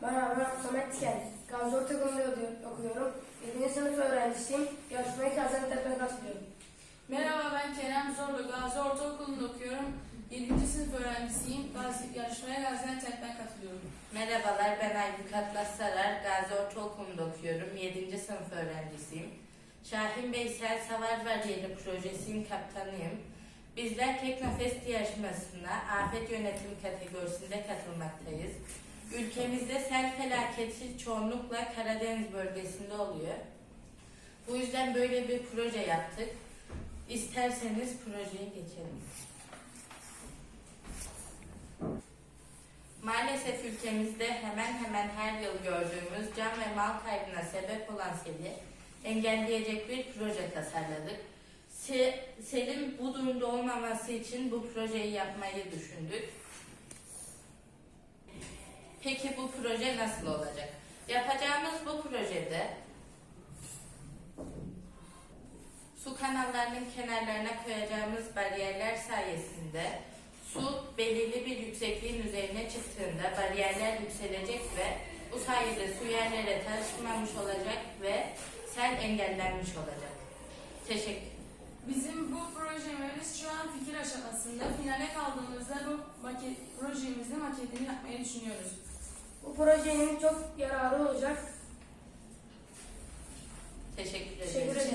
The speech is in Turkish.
Merhaba, ben Samet Kel. Gazi Ortaokulu'nda okuyorum. 7. sınıf öğrencisiyim. Yarışmaya Gaziantep'ten katılıyorum. Merhaba ben Kerem Zorlu. Gazi Ortaokulu'nda okuyorum. 7. sınıf öğrencisiyim. Gazi, yarışmaya Gaziantep'ten katılıyorum. Merhabalar ben Aybük Atlas Sarar. Gazi Ortaokulu'nda okuyorum. 7. sınıf öğrencisiyim. Şahin Veysel Savar Var Yeri Projesi'nin kaptanıyım. Bizler Teknofest yarışmasına afet yönetim kategorisinde katılmaktayız. Ülkemizde sel felaketi çoğunlukla Karadeniz bölgesinde oluyor. Bu yüzden böyle bir proje yaptık. İsterseniz projeye geçelim. Maalesef ülkemizde hemen hemen her yıl gördüğümüz can ve mal kaybına sebep olan seli engelleyecek bir proje tasarladık. Se- selin bu durumda olmaması için bu projeyi yapmayı düşündük. Peki bu proje nasıl olacak? Yapacağımız bu projede su kanallarının kenarlarına koyacağımız bariyerler sayesinde su belirli bir yüksekliğin üzerine çıktığında bariyerler yükselecek ve bu sayede su yerlere taşmamış olacak ve sel engellenmiş olacak. Teşekkür Bizim bu projemiz şu an fikir aşamasında. Finale kaldığımızda bu maket, projemizin maketini yapmayı düşünüyoruz. Bu projenin çok yararı olacak. Teşekkür Teşekkür ederim. ederiz.